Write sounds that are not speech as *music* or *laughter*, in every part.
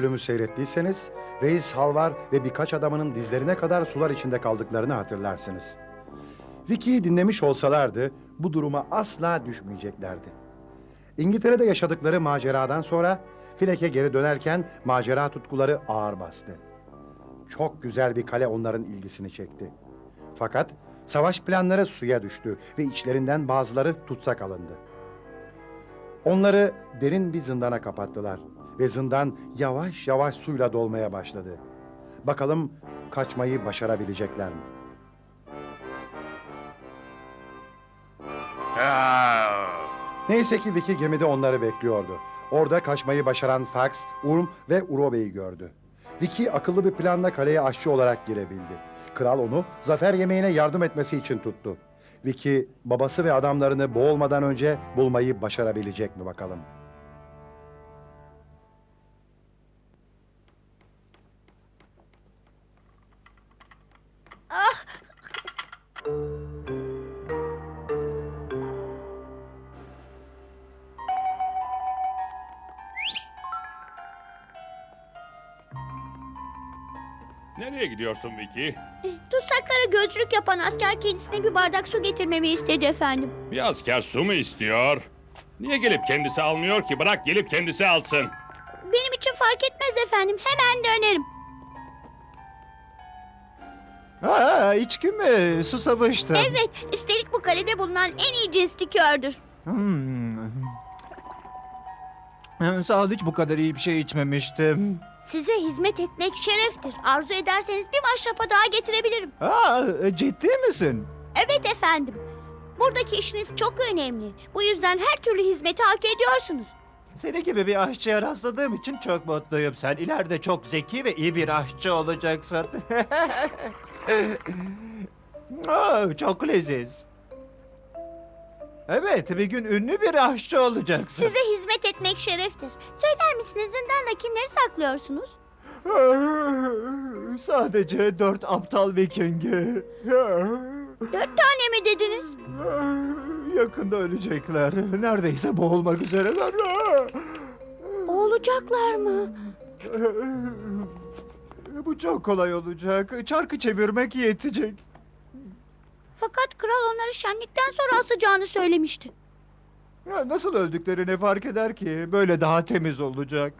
bölümü seyrettiyseniz, Reis Halvar ve birkaç adamının dizlerine kadar sular içinde kaldıklarını hatırlarsınız. Vicky'yi dinlemiş olsalardı bu duruma asla düşmeyeceklerdi. İngiltere'de yaşadıkları maceradan sonra Filek'e geri dönerken macera tutkuları ağır bastı. Çok güzel bir kale onların ilgisini çekti. Fakat savaş planları suya düştü ve içlerinden bazıları tutsak alındı. Onları derin bir zindana kapattılar ve zindan yavaş yavaş suyla dolmaya başladı. Bakalım kaçmayı başarabilecekler mi? Neyse ki Vicky gemide onları bekliyordu. Orada kaçmayı başaran Fax, Urm ve Urobe'yi gördü. Vicky akıllı bir planla kaleye aşçı olarak girebildi. Kral onu zafer yemeğine yardım etmesi için tuttu. Vicky babası ve adamlarını boğulmadan önce bulmayı başarabilecek mi bakalım? Nereye gidiyorsun Vicky? Tutsaklara gözcülük yapan asker kendisine bir bardak su getirmemi istedi efendim. Bir asker su mu istiyor? Niye gelip kendisi almıyor ki? Bırak gelip kendisi alsın. Benim için fark etmez efendim. Hemen dönerim. Aa, içki mi? Susamıştım. Evet, üstelik bu kalede bulunan en iyi cins likördür. Hmm. Sağ ol hiç bu kadar iyi bir şey içmemiştim. Size hizmet etmek şereftir. Arzu ederseniz bir maşrapa daha getirebilirim. Aa, ciddi misin? Evet efendim. Buradaki işiniz çok önemli. Bu yüzden her türlü hizmeti hak ediyorsunuz. Seni gibi bir aşçıya rastladığım için çok mutluyum. Sen ileride çok zeki ve iyi bir aşçı olacaksın. *laughs* Aa, çok leziz. Evet, bir gün ünlü bir aşçı olacaksın. Size hizmet etmek şereftir. Söyler misiniz zindanda kimleri saklıyorsunuz? *laughs* Sadece dört aptal vikingi. *laughs* Dört tane mi dediniz? *laughs* Yakında ölecekler. Neredeyse boğulmak üzereler. Olacaklar mı? Bu çok kolay olacak. Çarkı çevirmek yetecek. Fakat kral onları şenlikten sonra asacağını söylemişti. Ya nasıl öldüklerini fark eder ki? Böyle daha temiz olacak.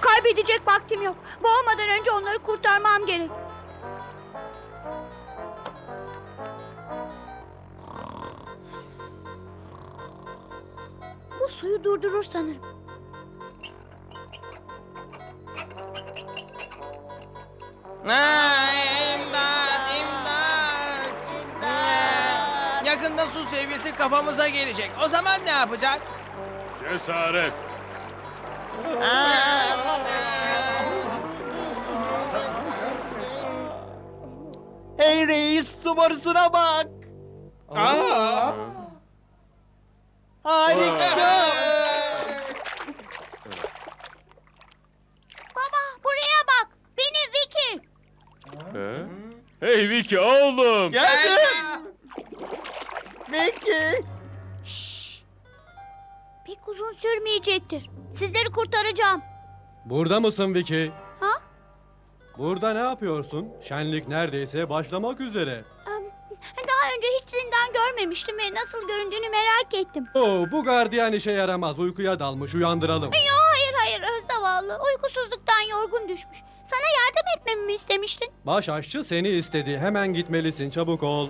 Kaybedecek vaktim yok. Boğmadan önce onları kurtarmam gerek. Bu suyu durdurur sanırım. Ha, imdat, imdat. imdat. Yakında su seviyesi kafamıza gelecek. O zaman ne yapacağız? Cesaret. Hey reis su borusuna bak. Aa. Harika. Baba buraya bak. Beni Vicky. Hey Vicky oğlum. Geldim. Vicky. Pek uzun sürmeyecektir. Sizleri kurtaracağım. Burada mısın Vicky? Ha? Burada ne yapıyorsun? Şenlik neredeyse başlamak üzere. Daha önce hiç zindan görmemiştim ve nasıl göründüğünü merak ettim. Oo, bu gardiyan işe yaramaz. Uykuya dalmış. Uyandıralım. Yo hayır hayır zavallı. Uykusuzluktan yorgun düşmüş. Sana yardım etmemi mi istemiştin? Baş aşçı seni istedi. Hemen gitmelisin. Çabuk ol.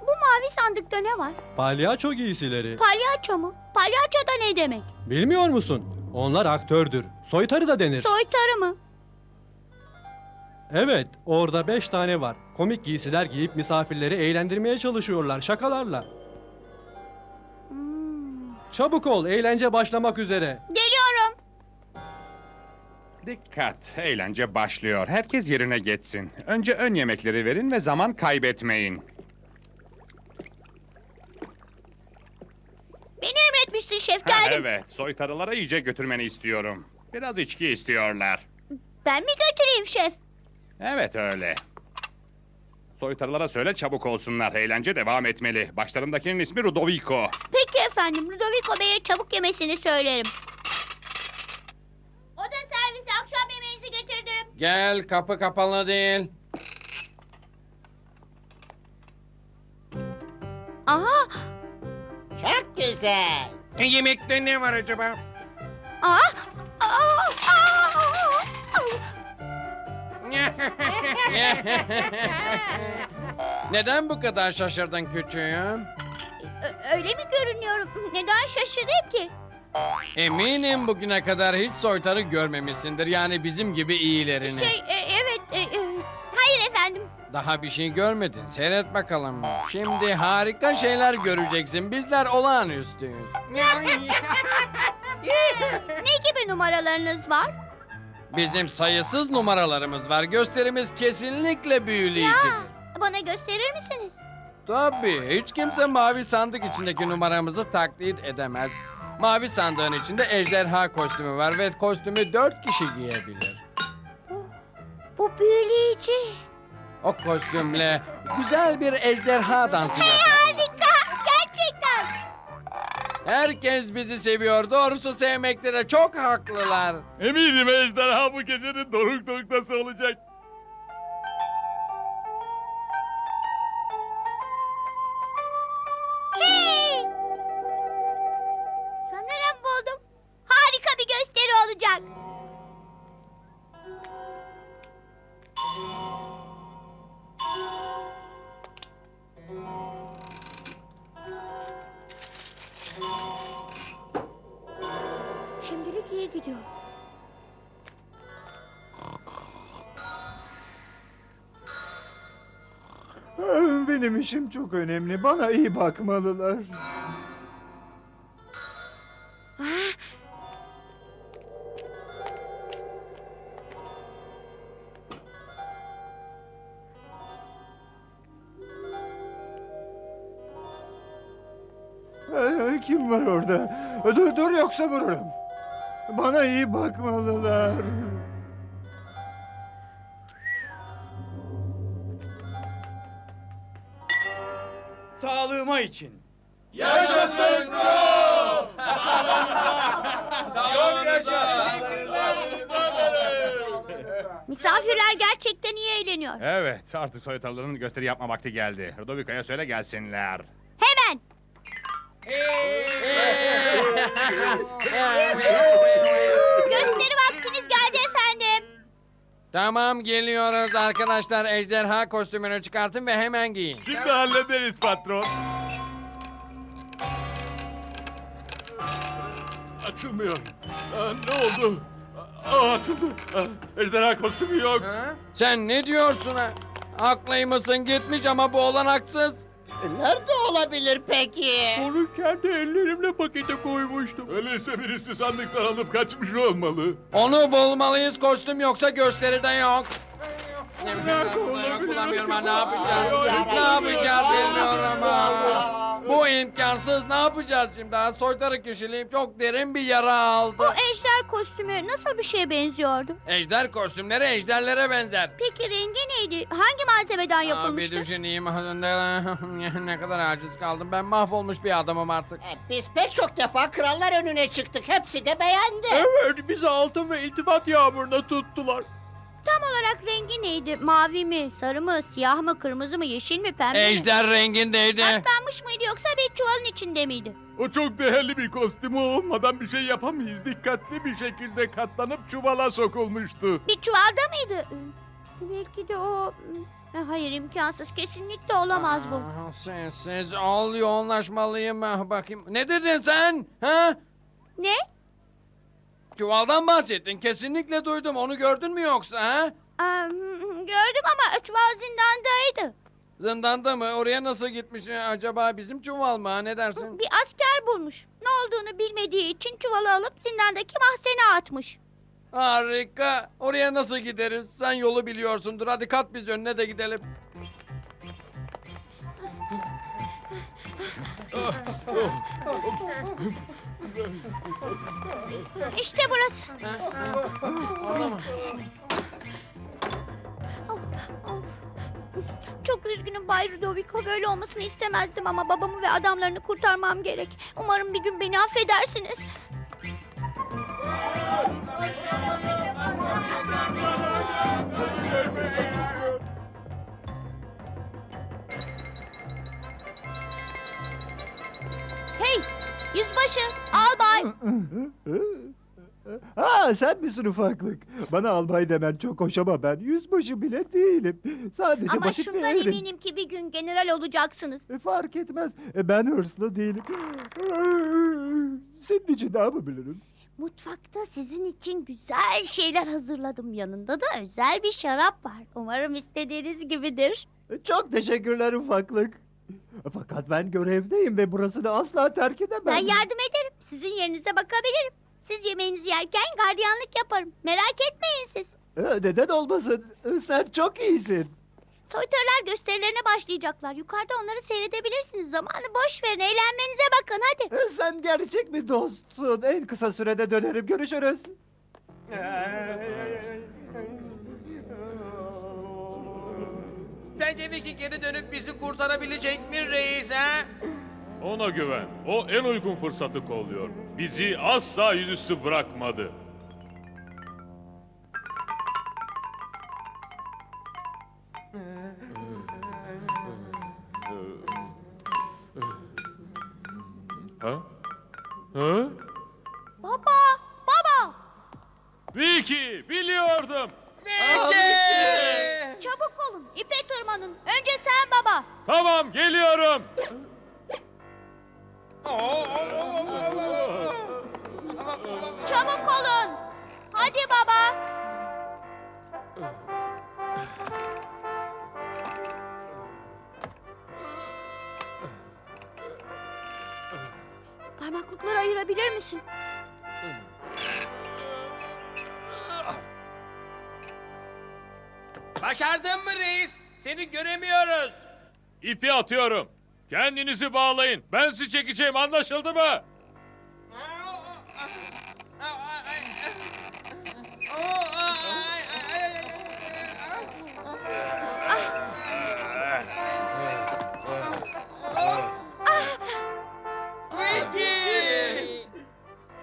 Bu mavi sandıkta ne var? Palyaço giysileri. Palyaço mu? Palyaço da ne demek? Bilmiyor musun? Onlar aktördür. Soytarı da denir. Soytarı mı? Evet, orada beş tane var. Komik giysiler giyip misafirleri eğlendirmeye çalışıyorlar şakalarla. Çabuk ol, eğlence başlamak üzere. Geliyorum. Dikkat, eğlence başlıyor. Herkes yerine geçsin. Önce ön yemekleri verin ve zaman kaybetmeyin. Beni emretmişsin şef Ha, geldim. evet, soytarılara iyice götürmeni istiyorum. Biraz içki istiyorlar. Ben mi götüreyim şef? Evet öyle. Soytarılara söyle çabuk olsunlar. Eğlence devam etmeli. Başlarındakinin ismi Ludovico. Peki efendim Ludovico Bey'e çabuk yemesini söylerim. O da servise akşam yemeğinizi getirdim. Gel kapı kapalı değil. Aha. Çok güzel. Yemekte ne var acaba? Aa. Aa. *laughs* Neden bu kadar şaşırdın küçüğüm? Ö- Öyle mi görünüyorum? Neden şaşırayım ki? Eminim bugüne kadar hiç soytarı görmemişsindir. Yani bizim gibi iyilerini. Şey e, evet e, e, hayır efendim. Daha bir şey görmedin. Seyret bakalım. Şimdi harika şeyler göreceksin. Bizler olağanüstüyüz. *laughs* Ne gibi numaralarınız var? Bizim sayısız numaralarımız var. Gösterimiz kesinlikle büyüleyicidir. Bana gösterir misiniz? Tabii. Hiç kimse mavi sandık içindeki numaramızı taklit edemez. Mavi sandığın içinde ejderha kostümü var ve kostümü dört kişi giyebilir. Bu büyüleyici. O kostümle güzel bir ejderha dansı yaparız. Herkes bizi seviyor. Doğrusu sevmekte çok haklılar. Eminim ejderha bu gecenin doruk noktası olacak. Benim işim çok önemli. Bana iyi bakmalılar. Ah, Kim var orada? Dur, dur yoksa vururum. Bana iyi bakmalılar. Sağlığıma için. Misafirler gerçekten iyi eğleniyor. Evet, artık soytarıların gösteri yapma vakti geldi. Ludovico'ya söyle gelsinler. Hemen. Gösteri efendim. Tamam geliyoruz arkadaşlar. Ejderha kostümünü çıkartın ve hemen giyin. Şimdi hallederiz patron. Açılmıyor. ne oldu? açıldı. ejderha kostümü yok. Sen ne diyorsun ha? Haklıymışsın gitmiş ama bu olan haksız. Nerede olabilir peki? Onu kendi ellerimle pakete koymuştum. Öyleyse birisi sandıktan alıp kaçmış olmalı. Onu bulmalıyız kostüm yoksa gösteride yok. Ne bileyim, kullanmıyorum ha, ne yapacağız? Ne yapacağız bilmiyorum ha. Bu imkansız ne yapacağız şimdi? Ha, soytarı kişiliğim çok derin bir yara aldı. O ejder kostümü nasıl bir şeye benziyordu? Ejder kostümleri ejderlere benzer. Peki rengi neydi? Hangi malzemeden Aa, bir yapılmıştı? düşüneyim. *laughs* ne kadar aciz kaldım. Ben mahvolmuş bir adamım artık. E, Biz pek çok defa krallar önüne çıktık. Hepsi de beğendi. Evet, bizi altın ve iltifat yağmuruna tuttular. Tam olarak rengi neydi? Mavi mi, sarı mı, siyah mı, kırmızı mı, yeşil mi, pembe mi? Ejder rengindeydi. Katlanmış mıydı yoksa bir çuvalın içinde miydi? O çok değerli bir kostümü olmadan bir şey yapamayız. Dikkatli bir şekilde katlanıp çuvala sokulmuştu. Bir çuvalda mıydı? Belki de o... Hayır imkansız. Kesinlikle olamaz bu. Aa, Sessiz ol yoğunlaşmalıyım. Ah, Bakayım. Ne dedin sen? Ha? Ne? Çuvaldan bahsettin. Kesinlikle duydum. Onu gördün mü yoksa ha? Aa, Gördüm ama çuval zindandaydı. Zindanda mı? Oraya nasıl gitmiş? ya? Acaba bizim çuval mı? ha? Ne dersin? Bir asker bulmuş. Ne olduğunu bilmediği için çuvalı alıp zindandaki mahzene atmış. Harika. Oraya nasıl gideriz? Sen yolu biliyorsundur. Hadi kat biz önüne de gidelim. *laughs* İşte burası. Of. Çok üzgünüm Bay Ludovico. Böyle olmasını istemezdim ama babamı ve adamlarını kurtarmam gerek. Umarım bir gün beni affedersiniz. Hey, yüzbaşı, albay. *laughs* Ha sen misin ufaklık? Bana albay demen çok hoş ama ben yüzbaşı bile değilim. Sadece Ama basit bir şundan eminim ki bir gün general olacaksınız. E, Fark etmez. E, Ben hırslı değilim. Senin için ne yapabilirim? Mutfakta sizin için güzel şeyler hazırladım. Yanında da özel bir şarap var. Umarım istediğiniz gibidir. E, Çok teşekkürler ufaklık. Fakat ben görevdeyim ve burasını asla terk edemem. Ben yardım ederim. Sizin yerinize bakabilirim. Siz yemeğinizi yerken gardiyanlık yaparım. Merak etmeyin siz. E, Neden olmasın? E, Sen çok iyisin. Soytarılar gösterilerine başlayacaklar. Yukarıda onları seyredebilirsiniz. Zamanı boş verin. Eğlenmenize bakın hadi. E, Sen gerçek bir dostsun. En kısa sürede dönerim. Görüşürüz. Sence Vicky geri dönüp bizi kurtarabilecek mi reis ha? Ona güven. O en uygun fırsatı kolluyor. Bizi asla yüzüstü bırakmadı. Ha? Ha? Baba, baba. Vicky, biliyordum. Çabuk olun. İpe tırmanın. Önce sen baba. Tamam, geliyorum. Çabuk olun. Hadi baba. Parmaklıkları ayırabilir misin? Başardın mı reis? Seni göremiyoruz. İpi atıyorum. Kendinizi bağlayın. Ben sizi çekeceğim, anlaşıldı mı?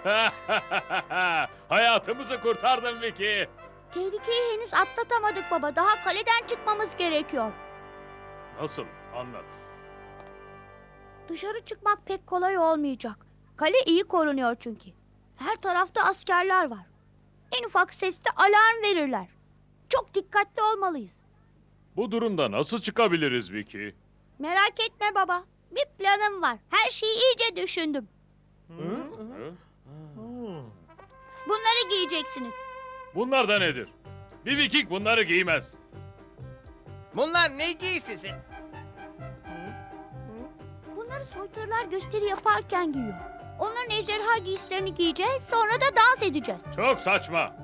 *laughs* Hayatımızı kurtardın Vicky. Tehlikeyi henüz atlatamadık baba. Daha kaleden çıkmamız gerekiyor. Nasıl? Anlat. Dışarı çıkmak pek kolay olmayacak. Kale iyi korunuyor çünkü. Her tarafta askerler var. En ufak seste alarm verirler. Çok dikkatli olmalıyız. Bu durumda nasıl çıkabiliriz Vicky? Merak etme baba. Bir planım var. Her şeyi iyice düşündüm. Bunları giyeceksiniz. Bunlar da nedir? Bir Viking bunları giymez. Bunlar ne giysisi? Bunları soytarılar gösteri yaparken giyiyor. Onların ejderha giysilerini giyeceğiz, sonra da dans edeceğiz. Çok saçma.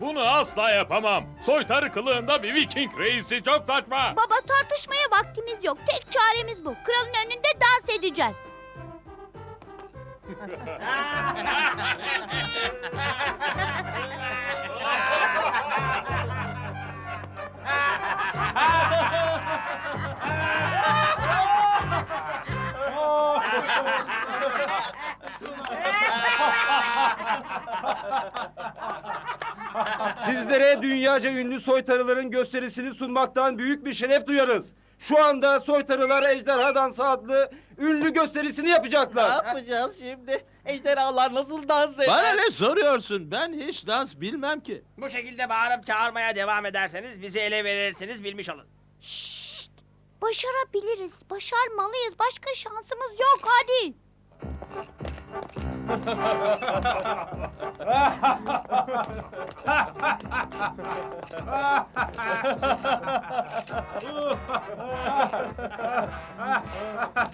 Bunu asla yapamam. Soytarı kılığında bir Viking reisi çok saçma. Baba tartışmaya vaktimiz yok. Tek çaremiz bu. Kralın önünde dans edeceğiz. *laughs* Sizlere dünyaca ünlü soytarıların gösterisini sunmaktan büyük bir şeref duyarız. Şu anda soytarılar ejderha dansı adlı ünlü gösterisini Ne yapacaklar. yapacağız şimdi? Ejderhalar nasıl dans eder? Bana ne soruyorsun? Ben hiç dans bilmem ki. Bu şekilde bağırıp çağırmaya devam ederseniz bizi ele verirsiniz bilmiş olun. Şşt! Başarabiliriz. Başarmalıyız. Başka şansımız yok. Hadi.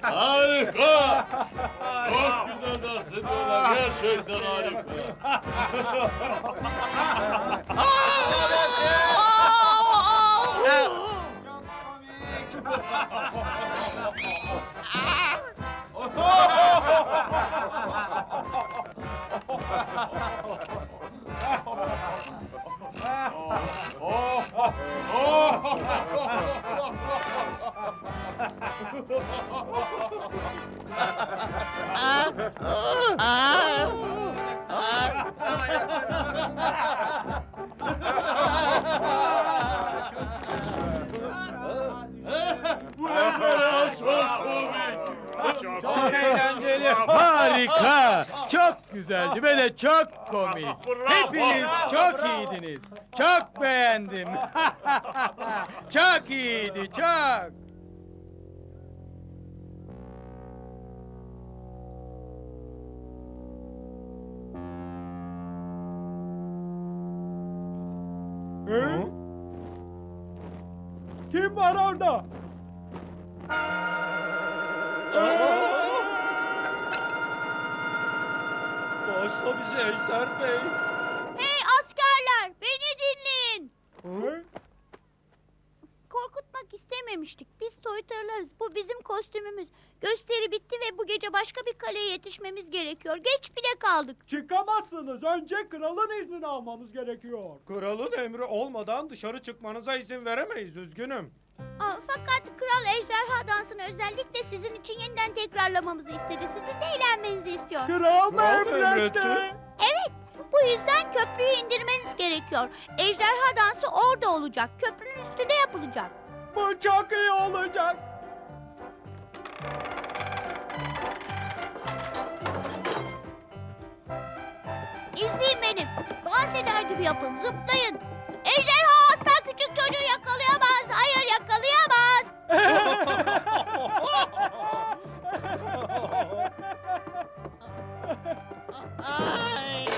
Harika! Çok güzel dans ediyorlar. Gerçekten harika. *laughs* de çok komik. Hepiniz çok iyiydiniz. Çok beğendim. *laughs* çok iyiydi, çok. Kim var orada? Bağışla bizi Ejder Bey. Hey askerler beni dinleyin. Korkutmak istememiştik. Biz soytarılarız. Bu bizim kostümümüz. Gösteri bitti ve bu gece başka bir kaleye yetişmemiz gerekiyor. Geç bile kaldık. Çıkamazsınız. Önce kralın iznini almamız gerekiyor. Kralın emri olmadan dışarı çıkmanıza izin veremeyiz. Üzgünüm. Aa, fakat kral ejderha dansını özellikle sizin için yeniden tekrarlamamızı istedi. Sizin de eğlenmenizi istiyor. Kral mı emretti? Evet. Bu yüzden köprüyü indirmeniz gerekiyor. Ejderha dansı orada olacak. Köprünün üstünde yapılacak. Bu çok iyi olacak. İzleyin beni. Dans eder gibi yapın. Zıplayın. Ejderha asla küçük çocuğu yakalayamaz. Ay.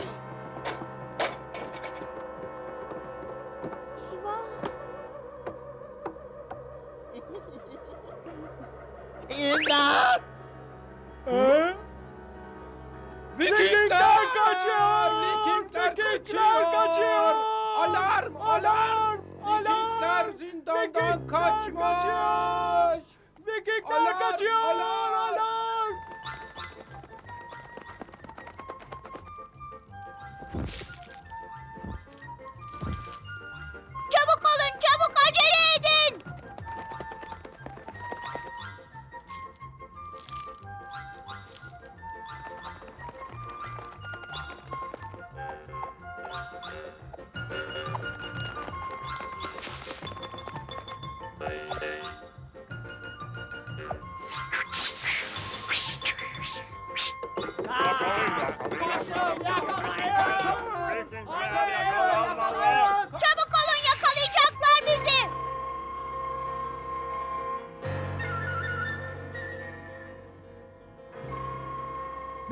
Eyvah. İmdat! Cadiaz! Miguel Cadiaz!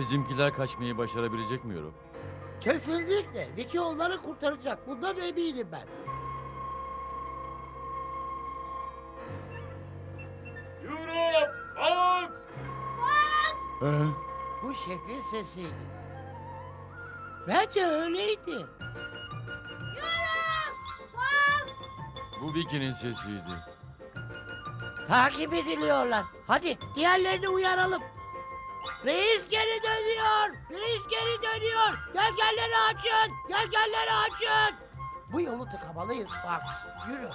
Bizimkiler kaçmayı başarabilecek mi yorum? Kesinlikle. Vicky onları kurtaracak. Bundan eminim ben. Yürü! Bak! Bu şefin sesiydi. Bence öyleydi. Bu Vicky'nin sesiydi. Takip ediliyorlar. Hadi diğerlerini uyaralım. Reis geri dönüyor. Reis geri dönüyor. Yelkenleri açın. Yelkenleri açın. Bu yolu tıkamalıyız Fox. Yürü.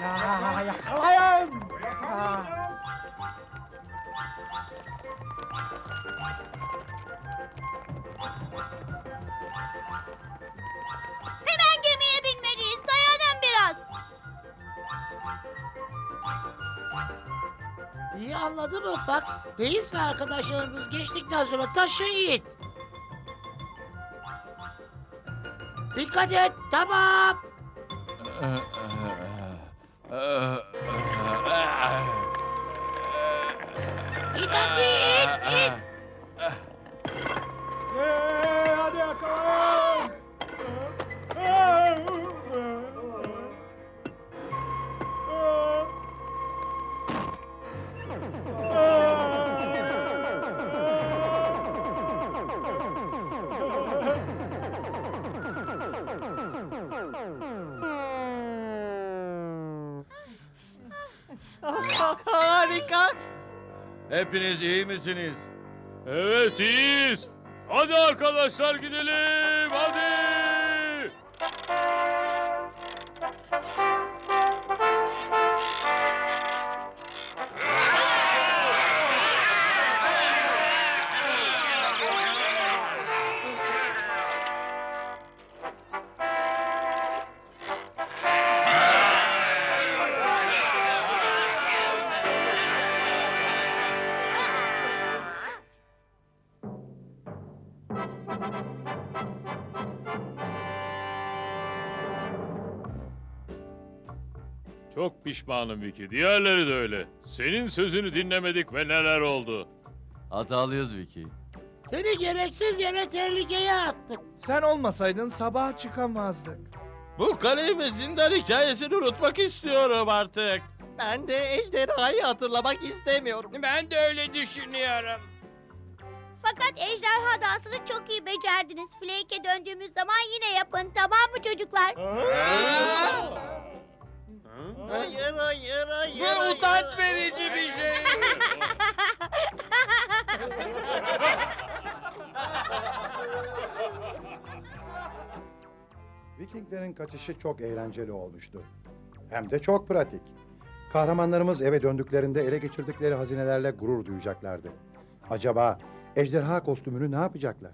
Ya yakalayın! Hemen gemiye binmeliyiz. Dayanın biraz. İyi anladın mı Fox? Reis ve arkadaşlarımız geçtikten sonra taşı it. Dikkat et. Tamam. Hadi it it. Hey, hadi yakalayın! Hepiniz iyi misiniz? Evet iyiyiz. Hadi arkadaşlar gidelim hadi. Pişmanım Vicky. Diğerleri de öyle. Senin sözünü dinlemedik ve neler oldu. Hatalıyız Vicky. Seni gereksiz yere tehlikeye attık. Sen olmasaydın sabaha çıkamazdık. Bu kaleyi ve zindan hikayesini unutmak istiyorum artık. Ben de ejderhayı hatırlamak istemiyorum. Ben de öyle düşünüyorum. Fakat ejderha dansını çok iyi becerdiniz. Flake'e döndüğümüz zaman yine yapın tamam mı çocuklar? Hayır hayır hayır. Bu hayır, utanç verici bir şey. Vikinglerin kaçışı çok eğlenceli olmuştu. Hem de çok pratik. Kahramanlarımız eve döndüklerinde ele geçirdikleri hazinelerle gurur duyacaklardı. Acaba ejderha kostümünü ne yapacaklar?